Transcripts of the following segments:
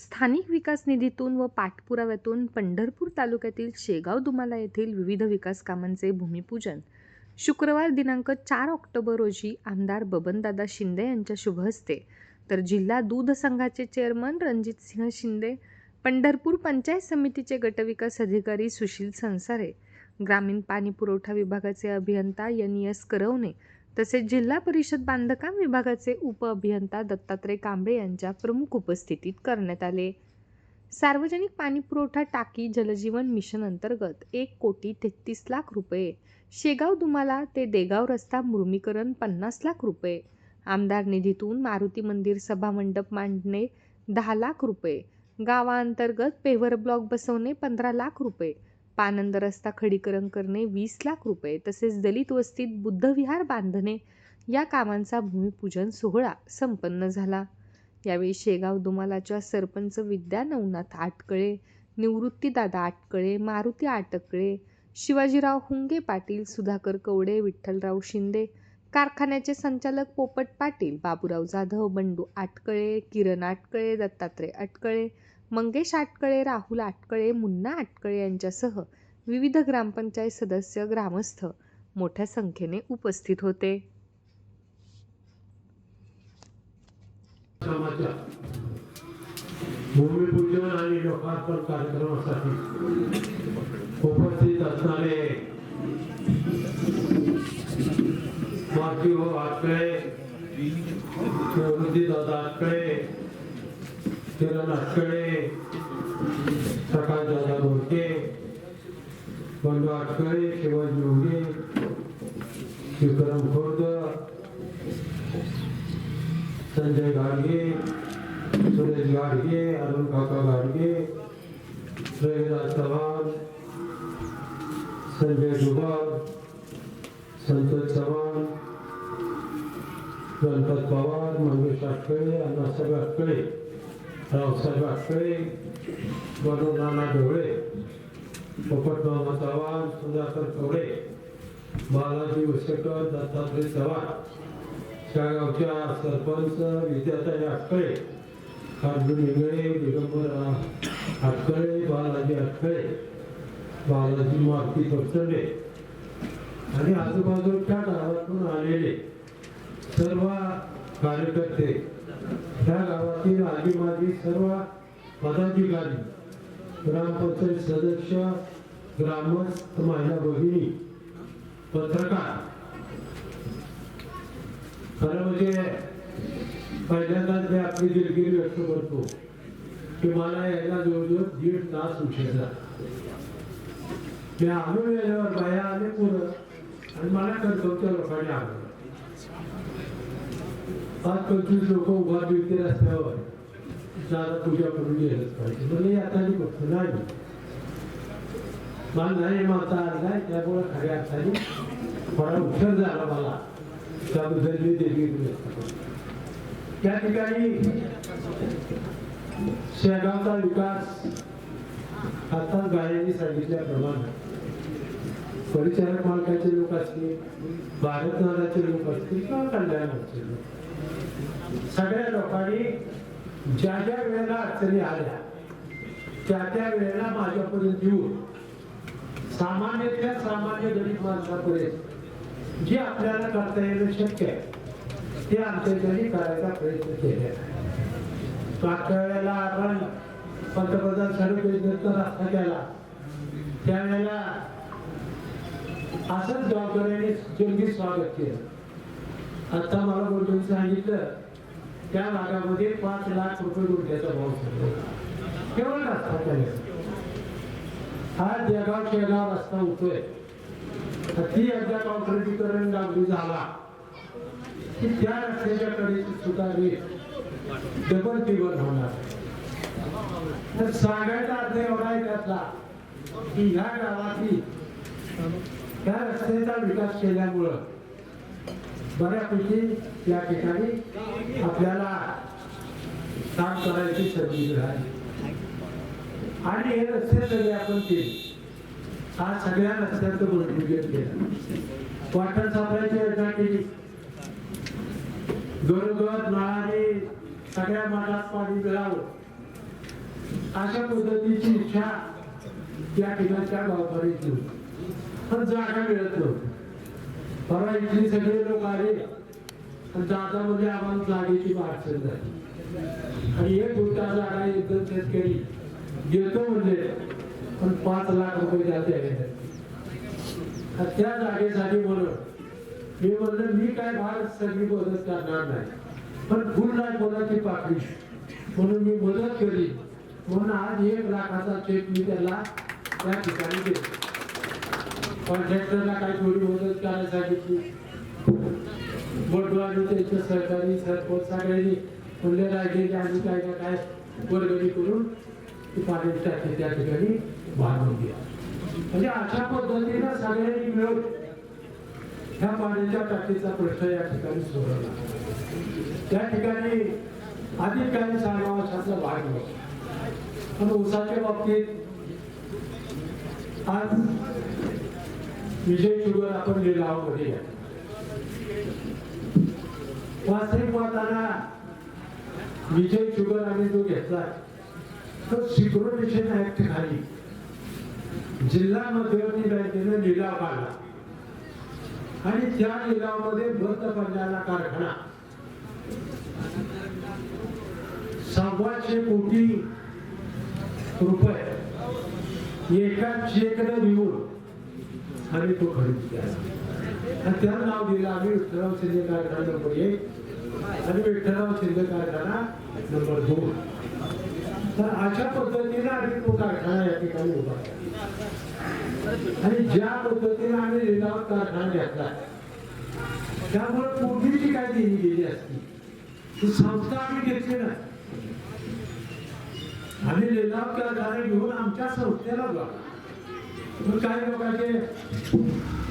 स्थानिक विकास निधीतून व पाठपुराव्यातून पंढरपूर तालुक्यातील शेगाव दुमाला येथील विविध विकास कामांचे भूमिपूजन. शुक्रवार दिनांक चार ऑक्टोबर रोजी आमदार बबनदादा शिंदे यांच्या शुभ हस्ते तर जिल्हा दूध संघाचे चेअरमन रणजितसिंह शिंदे पंढरपूर पंचायत समितीचे गटविकास अधिकारी सुशील संसारे ग्रामीण पाणी पुरवठा विभागाचे अभियंता एन एस करवणे तसेच जिल्हा परिषद बांधकाम विभागाचे उपअभियंता दत्तात्रय कांबळे यांच्या प्रमुख उपस्थितीत करण्यात आले. सार्वजनिक पाणी पुरवठा टाकी जलजीवन मिशन अंतर्गत एक कोटी तेहतीस लाख रुपये शेगाव दुमाला ते देगाव रस्ता मुर्मीकरण पन्नास लाख रुपये आमदार निधीतून मारुती मंदिर सभामंडप मांडणे दहा लाख रुपये गावाअंतर्गत पेव्हर ब्लॉक बसवणे पंधरा लाख रुपये पानंद रस्ता खडीकरण करणे वीस लाख रुपये तसेच दलित वस्तीत बुद्धविहार बांधणे या कामांचा भूमिपूजन सोहळा संपन्न झाला. यावेळी शेगाव दुमालाच्या सरपंच विद्या नवनाथ आटकळे निवृत्तीदादा आटकळे मारुती आटकळे शिवाजीराव हुंगे पाटील सुधाकर कवडे विठ्ठलराव शिंदे कारखान्याचे संचालक पोपट पाटील बाबूराव जाधव बंडू आटकळे किरण आटकळे दत्तात्रय आटकळे मंगेश आटकळे राहुल आटकळे मुन्ना आटकळे यांच्यासह विविध ग्रामपंचायत सदस्य ग्रामस्थ मोठ्या संख्येने उपस्थित होते. भूमिपूजन आणि लोकार्पण कार्यक्रमासाठी उपस्थित असणारे माती व हो आटकळे दादा आटकळे किरण आटकळे प्रकाश दादा बोलके बंडू आटकळे शिवाजी उगे विक्रम खुर्द संजय गाडगे सुरेश गाडगे अरुण काका गाडगे रविराज चव्हाण संजय दुबार संतोष चव्हाण गणपत पवार मंगेश आटकळे अण्णासाहेब आटकळे रावसाहेब आटकळे मनोनाना ढोळे पोपटमामा चव्हाण सुधाकर कवडे बालाजी वसेकर दत्तात्रय चव्हाण त्या सरपंच विद्याताई आटकळे अर्जुन इंगळे दिगंबर आटकळे बालाजी आटकळे बालाजी मारुती पचडे आणि आजूबाजूच्या गावातून आलेले सर्व कार्यकर्ते त्या गावातील आदिमाजी सर्व पदाधिकारी ग्रामपंचायत सदस्य ग्रामस्थ माझ्या भगिनी पत्रकार खरं म्हणजे पहिल्यांदाच मी आपली दिलगिरी व्यक्त करतो की मला यायला जवळजवळ दीड तास उशीर झाला. आणून आलो बाया आले पुरं आणि मला कर्तव्य लोकांनी आवडलं. पाच पंचवीस लोक उभा मिळते रस्त्यावर दादा पूजा करून गेलंच पाहिजे म्हणजे आता मी बघतो नाही मला नाही माझा आणलाय त्यामुळे खऱ्या अर्थाने थोडा उत्तर झाला मला त्याबद्दल मी देवी त्या ठिकाणी शेगावचा विकास आता गायांनी सांगितल्याप्रमाणे परिचारक मालकाचे लोक असतील भारतनाथाचे लोक असतील किंवा कल्याणाचे लोक सगळ्या लोकांनी ज्या ज्या वेळेला अडचणी आल्या त्या त्या वेळेला माझ्यापर्यंत येऊन सामान्यतल्या सामान्य गरीब माणसापर्यंत जे आपल्याला करता येणं शक्य आहे ते आमच्या ठिकाणी करायचा प्रयत्न केलेला आहे. मागच्या वेळेला आपण पंतप्रधान सडक योजनेचा रस्ता केला. त्यावेळेला असंच गावकऱ्यांनी जंगी स्वागत केलं. आता मला बोलून सांगितलं त्या भागामध्ये पाच लाख रुपये गुंठ्याचा भाव सांगितला केवळ रस्ता केला हा देगाव शेगाव रस्ता होतोय ती एकदा कॉन्क्रिटीकरण लागू झाला. की त्या रस्त्याच्या कडे सुद्धा रेट डबल टिबल होणार. तर सांगायचा अर्थ एवढा आहे त्यातला की ह्या गावातली त्या रस्त्याचा विकास केल्यामुळं बऱ्यापैकी या ठिकाणी आपल्याला काम करायची संधी मिळाली आणि हे रस्ते सगळे आपण केले हा सगळ्या रस्त्याचं मजबूत केलं. वाटर सापळ्याची योजना केली. गरोदर नळाने सगळ्या मालात पाणी मिळावं. अशा पद्धतीची इच्छा या ठिकाणच्या गावकऱ्यांची होती. पण जागा मिळत नव्हती. परवा इथली सगळे लोक आले. आणि जागा आम्हाला जागेची अडचण झाली. आणि एक गुंठा जागा एकदम शेतकरी घेतो म्हणजे पण पाच लाख रुपये जाते त्या जागेसाठी म्हणून मी म्हणलं मी काय भाग सगळी मदत करणार नाही. पण फुल नाही कोणाची पाठवी म्हणून मी मदत केली. म्हणून आज एक लाखाचा चेक मी त्याला त्या ठिकाणी देतो कॉन्ट्रॅक्टरला काही थोडी मदत करायला सांगितली बोटवाडी त्यांच्या सहकारी सरपंच सगळ्यांनी म्हणले राहिले आम्ही काय काय काय वर्गणी करून ती पाण्याची टाकी त्या ठिकाणी बांधून घ्या म्हणजे अशा पद्धतीनं सगळ्यांनी मिळून ह्या पाण्याच्या टाकीचा प्रश्न या ठिकाणी सोडवला. त्या ठिकाणी अधिक काही सांगावं अशातला भाग नव्हता पण ऊसाच्या बाबतीत आज विजय शुगर आपण लिलावामध्ये घ्या वास्तविक पाहताना विजय शुगर आम्ही जो घेतला तर सिक्युरिटेशन ऍक्ट खाली. जिल्हा मध्यवर्ती बँकेने लिलाव काढला. आणि त्या लिलावामध्ये बंद पडलेला कारखाना. सव्वाशे कोटी रुपये एका चेकनं देऊन आणि तो खरेदी आणि त्याला नाव दिलं आम्ही विठ्ठलराव शिंदे कारखाना नंबर एक. आणि विठ्ठलराव शिंदे कारखाना नंबर दोन. तर अशा पद्धतीने आम्ही तो कारखाना या ठिकाणी उभा आणि ज्या पद्धतीने आम्ही लिलाव कारखाना घेतला त्यामुळे पूर्वीची काय दिली गेली असती ती संस्था आम्ही घेतली नाही. आम्ही लिलाव कारखाना घेऊन आमच्या संस्थेला जाऊ काही लोकांचे?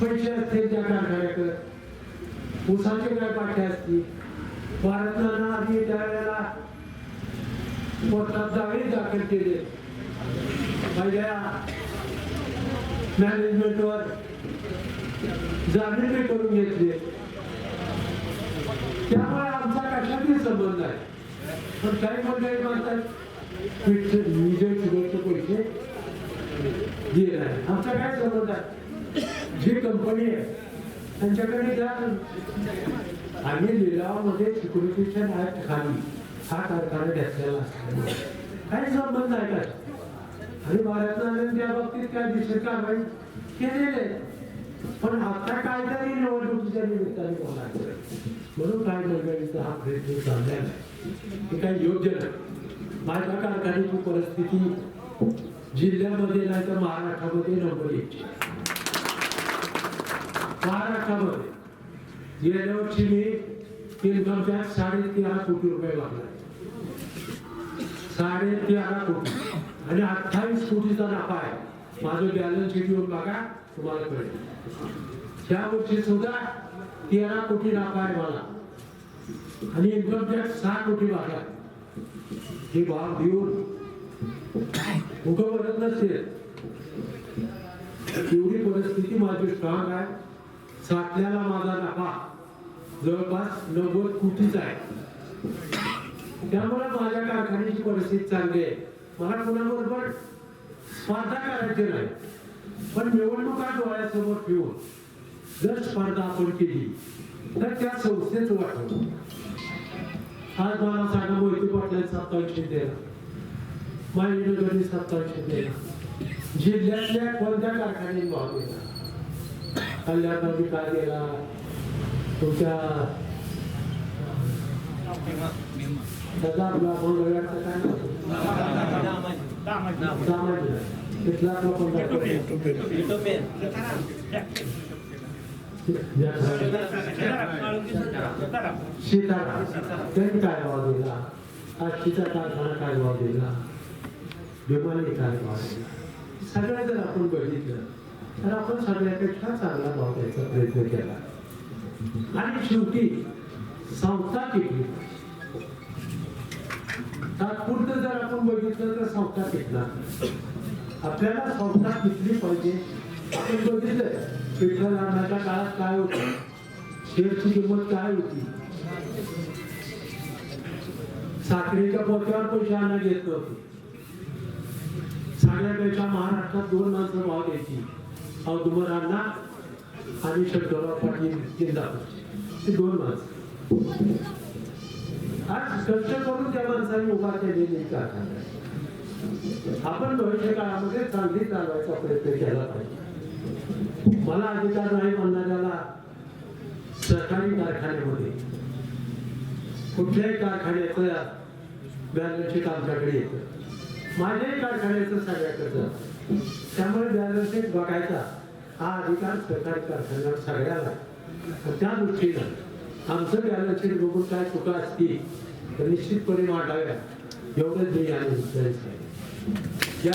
पैसे असतील त्या कारखान्याकडे उसाचे काय पाठ्या असतील? भारतानं आधी त्यावेळेला कोर्टात दावे दाखल केले. माझ्या मॅनेजमेंटवर जामीन करून घेतले. त्यामुळे आमचा कशातही संबंध आहे पण काही मंडळी म्हणतात दिले नाही आमचा काय संबंध आहे जी कंपनी आहे त्यांच्याकडे जा. आम्ही लिलावामध्ये सिक्युरिटीच्या ऍक्ट खाली हा कारखाना घेतलेला असतो काय संबंध आहे का? आणि महाराष्ट्राने त्या बाबतीत काय दिशेल कारवाई केलेले पण आता काहीतरी निवडणुकीच्या निमित्ताने बोलायचं म्हणून काय मंडळीचा हा प्रयत्न चाललेला आहे हे काही योग्य नाही. माझ्या कारखान्याची परिस्थिती जिल्ह्यामध्ये नाही तर महाराष्ट्रामध्ये नंबर एक महाराष्ट्रामध्ये गेल्या वर्षी मी इन्कम टॅक्स साडे तेरा कोटी रुपये लागला साडे तेरा कोटी. आणि अठ्ठावीस कोटीचा नफा आहे. माझं बॅलन्स शीट येऊन बघा? तुम्हाला कळेल. त्या वर्षी सुद्धा तेरा कोटी नफा आहे मला. आणि इन्कम टॅक्स सहा कोटी लागला हे भाव देऊन. उगं भरत नसेल एवढी परिस्थिती माझी स्ट्रॉंग आहे. साठल्याला माझा नफा जवळपास नव्वद कोटीचा आहे. त्यामुळे माझ्या कारखान्याची परिस्थिती चांगली आहे. मला कोणाबरोबर स्पर्धा करायची नाही. पण निवडणुका डोळ्यासमोर ठेवून जर स्पर्धा आपण केली तर त्या संस्थेच वाटवलं आज मला सांगा मोहिती पाटलांचा सत्तावीसशे माहिती सत्तावीसशे दिला जिल्ह्यातल्या कोणत्या कारखान्यात भाग दिला कल्याण काय गेला तुमच्या काय दामाजी. तिथला सीताराम त्यांनी काय भाव दिला सीताराम कारखाना काय भाव दिला विमानी एकाच भाव सगळ्या जर आपण बघितलं तर आपण सगळ्यापेक्षा चांगला भाव द्यायचा प्रयत्न केला. आणि शेवटी संस्था टिकली. तात्पुरतं जर आपण बघितलं तर संस्था टिकणार. आपल्याला संस्था टिकली पाहिजे. आपण बघितलं विठ्ठल रामाच्या काळात काय होतं? शेअरची किंमत काय होती? साखरेच्या पोत्यावर पैसे आणा घेत नव्हते. सांगण्यापेक्षा महाराष्ट्रात दोन माणसं भाव द्यायची औदुंबर अण्णा आणि शंकरराव पाटील जिंदाबाद. ही दोन माणसं. आज कष्ट करून त्या माणसाने उभा केलेली कारखाना आपण भविष्य काळामध्ये चांगली चालवायचा प्रयत्न केला पाहिजे. मला अधिकार नाही म्हणणाऱ्याला सरकारी कारखान्यामध्ये. कुठल्याही कारखान्याचं बॅलन्स शीट आमच्याकडे येतं. माझ्याही कारखान्याचं सगळ्याकडे जातं. त्यामुळे बॅलन्स बघायचा हा अधिकार सरकारी कारखान्यावर सगळ्याला. त्या दृष्टीनं आमचं बॅलन्स शीट बघून काय चुका असतील तर निश्चितपणे वाटाव्या एवढंच मी या